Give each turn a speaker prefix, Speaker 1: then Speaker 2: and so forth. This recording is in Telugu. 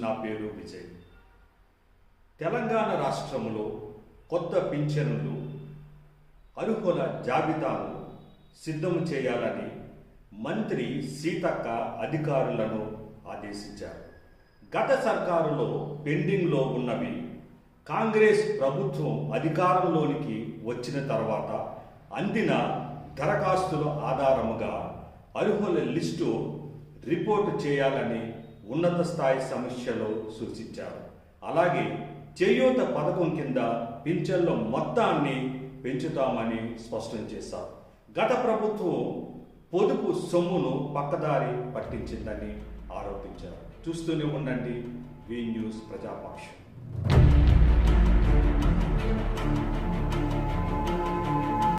Speaker 1: నా పేరు విజయ్. తెలంగాణ రాష్ట్రంలో కొత్త పింఛనులు అర్హుల జాబితాను సిద్ధం చేయాలని మంత్రి సీతక్క అధికారులను ఆదేశించారు. గత సర్కారులో పెండింగ్లో ఉన్నవి కాంగ్రెస్ ప్రభుత్వం అధికారంలోనికి వచ్చిన తర్వాత అందిన దరఖాస్తుల ఆధారముగా అర్హుల లిస్టు రిపోర్టు చేయాలని ఉన్నత స్థాయి సమీక్షలో సూచించారు. అలాగే చేయూత పథకం కింద పింఛన్ల మొత్తాన్ని పెంచుతామని స్పష్టం చేశారు. గత ప్రభుత్వం పొదుపు సొమ్మును పక్కదారి పట్టించిందని ఆరోపించారు. చూస్తూనే ఉండండి. V news Prajapaksham.